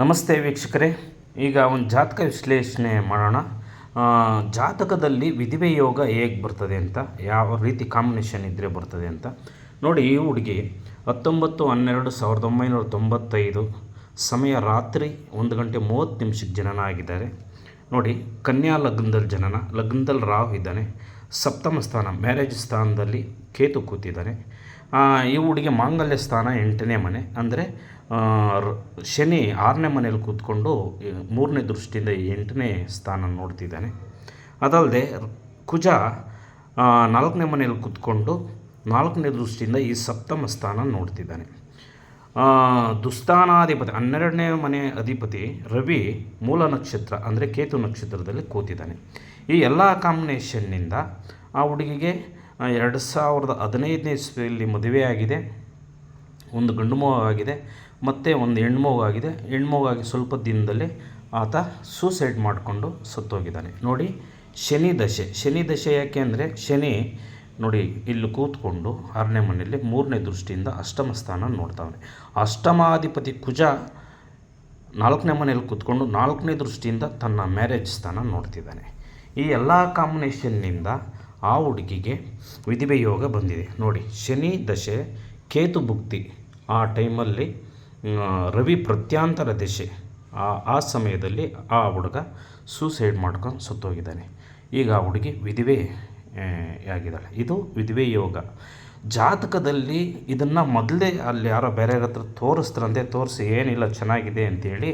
ನಮಸ್ತೆ ವೀಕ್ಷಕರೇ. ಈಗ ಒಂದು ಜಾತಕ ವಿಶ್ಲೇಷಣೆ ಮಾಡೋಣ. ಜಾತಕದಲ್ಲಿ ವಿಧಿವೆ ಯೋಗ ಹೇಗೆ ಬರ್ತದೆ ಅಂತ, ಯಾವ ರೀತಿ ಕಾಂಬಿನೇಷನ್ ಇದ್ದರೆ ಬರ್ತದೆ ಅಂತ. ನೋಡಿ, ಈ ಹುಡುಗಿ ಹತ್ತೊಂಬತ್ತು, ಹನ್ನೆರಡು, ಸಾವಿರದ ಒಂಬೈನೂರ ತೊಂಬತ್ತೈದು, ಸಮಯ ರಾತ್ರಿ ಒಂದು ಗಂಟೆ ಮೂವತ್ತು ನಿಮಿಷಕ್ಕೆ ಜನನ ಆಗಿದ್ದಾರೆ. ನೋಡಿ, ಕನ್ಯಾ ಲಗ್ನದಲ್ಲಿ ಜನನ, ಲಗ್ನದಲ್ಲಿ ರಾಹು ಇದ್ದಾನೆ. ಸಪ್ತಮ ಸ್ಥಾನ ಮ್ಯಾರೇಜ್ ಸ್ಥಾನದಲ್ಲಿ ಕೇತು ಕೂತಿದ್ದಾನೆ. ಈ ಹುಡುಗಿ ಮಾಂಗಲ್ಯ ಸ್ಥಾನ ಎಂಟನೇ ಮನೆ, ಅಂದರೆ ಶನಿ ಆರನೇ ಮನೇಲಿ ಕೂತ್ಕೊಂಡು ಮೂರನೇ ದೃಷ್ಟಿಯಿಂದ ಎಂಟನೇ ಸ್ಥಾನ ನೋಡ್ತಿದ್ದಾನೆ. ಅದಲ್ಲದೆ ಕುಜ ನಾಲ್ಕನೇ ಮನೇಲಿ ಕೂತ್ಕೊಂಡು, ನಾಲ್ಕನೇ ದೃಷ್ಟಿಯಿಂದ ಈ ಸಪ್ತಮ ಸ್ಥಾನ ನೋಡ್ತಿದ್ದಾನೆ. ದುಸ್ಥಾನಾಧಿಪತಿ, ಹನ್ನೆರಡನೇ ಮನೆ ಅಧಿಪತಿ ರವಿ ಮೂಲ ನಕ್ಷತ್ರ, ಅಂದರೆ ಕೇತು ನಕ್ಷತ್ರದಲ್ಲಿ ಕೂತಿದ್ದಾನೆ. ಈ ಎಲ್ಲ ಕಾಂಬಿನೇಷನ್ನಿಂದ ಆ ಹುಡುಗಿಗೆ ಎರಡು ಸಾವಿರದ ಹದಿನೈದನೇ ಇಸ್ವಿಯಲ್ಲಿ ಮದುವೆಯಾಗಿದೆ. ಒಂದು ಗಂಡು ಮಗುವಾಗಿದೆ, ಮತ್ತು ಒಂದು ಹೆಣ್ಮಗು ಆಗಿದೆ ಹೆಣ್ಮಗುವಾಗಿ ಸ್ವಲ್ಪ ದಿನದಲ್ಲಿ ಆತ ಸೂಸೈಡ್ ಮಾಡಿಕೊಂಡು ಸತ್ತೋಗಿದ್ದಾನೆ. ನೋಡಿ, ಶನಿ ದಶೆ. ಶನಿ ದಶೆ ಯಾಕೆ ಅಂದರೆ, ಶನಿ ನೋಡಿ, ಇಲ್ಲಿ ಕೂತ್ಕೊಂಡು ಆರನೇ ಮನೆಯಲ್ಲಿ ಮೂರನೇ ದೃಷ್ಟಿಯಿಂದ ಅಷ್ಟಮ ಸ್ಥಾನ ನೋಡ್ತಾವನೆ. ಅಷ್ಟಮಾಧಿಪತಿ ಕುಜ ನಾಲ್ಕನೇ ಮನೆಯಲ್ಲಿ ಕೂತ್ಕೊಂಡು ನಾಲ್ಕನೇ ದೃಷ್ಟಿಯಿಂದ ತನ್ನ ಮ್ಯಾರೇಜ್ ಸ್ಥಾನ ನೋಡ್ತಿದ್ದಾನೆ. ಈ ಎಲ್ಲ ಕಾಂಬಿನೇಷನ್ನಿಂದ ಆ ಹುಡುಗಿಗೆ ವಿಧಿವೆ ಯೋಗ ಬಂದಿದೆ. ನೋಡಿ, ಶನಿ, ದಶೆ, ಕೇತು ಭುಕ್ತಿ ಆ ಟೈಮಲ್ಲಿ ರವಿ ಪ್ರತ್ಯಾಂತರ ದಶೆ ಆ ಆ ಸಮಯದಲ್ಲಿ ಆ ಹುಡುಗ ಸೂಸೈಡ್ ಮಾಡ್ಕೊಂಡು ಸತ್ತೋಗಿದ್ದಾನೆ. ಈಗ ಆ ಹುಡುಗಿ ವಿಧಿವೆ ಆಗಿದ್ದಾಳೆ ಇದು ವಿಧ್ವೇ ಯೋಗ ಜಾತಕದಲ್ಲಿ ಇದನ್ನು ಮೊದಲೇ ಅಲ್ಲಿ ಯಾರೋ ಬೇರೆ ಹತ್ರ ತೋರಿಸ್ತಾರಂತೆ ತೋರಿಸಿ ಏನಿಲ್ಲ, ಚೆನ್ನಾಗಿದೆ ಅಂತೇಳಿ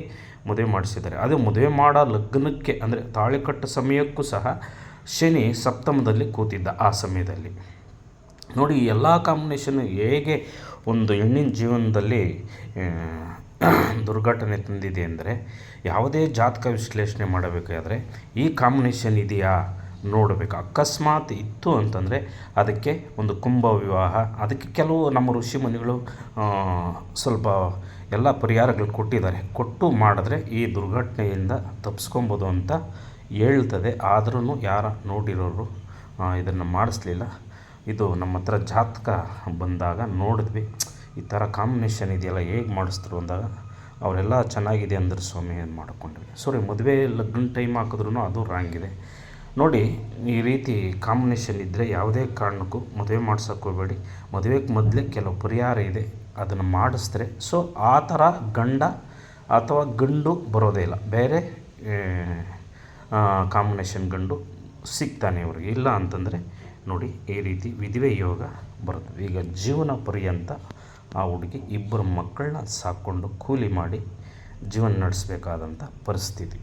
ಮದುವೆ ಮಾಡಿಸಿದ್ದಾರೆ. ಅದು ಮದುವೆ ಮಾಡೋ ಲಗ್ನಕ್ಕೆ ಅಂದರೆ ತಾಳಿ ಕಟ್ಟ ಸಮಯಕ್ಕೂ ಸಹ ಶನಿ ಸಪ್ತಮದಲ್ಲಿ ಕೂತಿದ್ದ ಆ ಸಮಯದಲ್ಲಿ. ನೋಡಿ ಎಲ್ಲ ಕಾಂಬಿನೇಷನ್ ಹೇಗೆ ಒಂದು ಹೆಣ್ಣಿನ ಜೀವನದಲ್ಲಿ ದುರ್ಘಟನೆ ತಂದಿದೆ ಅಂದರೆ ಯಾವುದೇ ಜಾತಕ ವಿಶ್ಲೇಷಣೆ ಮಾಡಬೇಕಾದ್ರೆ ಈ ಕಾಂಬಿನೇಷನ್ ಇದೆಯಾ? ನೋಡಬೇಕು. ಅಕಸ್ಮಾತ್ ಇತ್ತು ಅಂತಂದರೆ ಅದಕ್ಕೆ ಒಂದು ಕುಂಭ ವಿವಾಹ, ಅದಕ್ಕೆ ಕೆಲವು ನಮ್ಮ ಋಷಿ ಮುನಿಗಳು ಸ್ವಲ್ಪ ಎಲ್ಲ ಪರಿಹಾರಗಳು ಕೊಟ್ಟಿದ್ದಾರೆ. ಕೊಟ್ಟು ಮಾಡಿದ್ರೆ ಈ ದುರ್ಘಟನೆಯಿಂದ ತಪ್ಪಿಸ್ಕೊಬೋದು ಅಂತ ಹೇಳ್ತದೆ. ಆದ್ರೂ ಯಾರ ನೋಡಿರೋರು ಇದನ್ನು ಮಾಡಿಸ್ಲಿಲ್ಲ. ಇದು ನಮ್ಮ ಹತ್ರ ಜಾತಕ ಬಂದಾಗ ನೋಡಿದ್ವಿ. ಈ ಥರ ಕಾಂಬಿನೇಷನ್ ಇದೆಯಲ್ಲ, ಹೇಗೆ ಮಾಡಿಸ್ತರು ಅಂದಾಗ ಅವರೆಲ್ಲ ಚೆನ್ನಾಗಿದೆ ಅಂದರೆ ಸ್ವಾಮಿ ಮಾಡಿಕೊಂಡ್ವಿ. ಸಾರಿ ಮದುವೆ ಲಗ್ನ ಟೈಮ್ ಹಾಕಿದ್ರೂ ಅದು ರಾಂಗಿದೆ ನೋಡಿ, ಈ ರೀತಿ ಕಾಂಬಿನೇಷನ್ ಇದ್ದರೆ ಯಾವುದೇ ಕಾರಣಕ್ಕೂ ಮದುವೆ ಹೋಗಬೇಡಿ. ಮದುವೆಗೆ ಮೊದಲೇ ಕೆಲವು ಪರಿಹಾರ ಇದೆ, ಅದನ್ನು ಮಾಡಿಸಿದ್ರೆ. ಸೊ ಆ ಥರ ಗಂಡ ಅಥವಾ ಗಂಡು ಬರೋದೇ ಇಲ್ಲ. ಬೇರೆ ಕಾಂಬಿನೇಷನ್ ಗಂಡು ಸಿಗ್ತಾನೆ ಇವ್ರಿಗೆ. ಇಲ್ಲ ಅಂತಂದರೆ, ನೋಡಿ, ಈ ರೀತಿ ವಿಧಿವೆ ಯೋಗ ಬರುತ್ತೆ. ಈಗ ಜೀವನ ಪರ್ಯಂತ ಆ ಹುಡುಗಿ ಇಬ್ಬರು ಮಕ್ಕಳನ್ನ ಸಾಕ್ಕೊಂಡು ಕೂಲಿ ಮಾಡಿ ಜೀವನ ನಡೆಸಬೇಕಾದಂಥ ಪರಿಸ್ಥಿತಿ.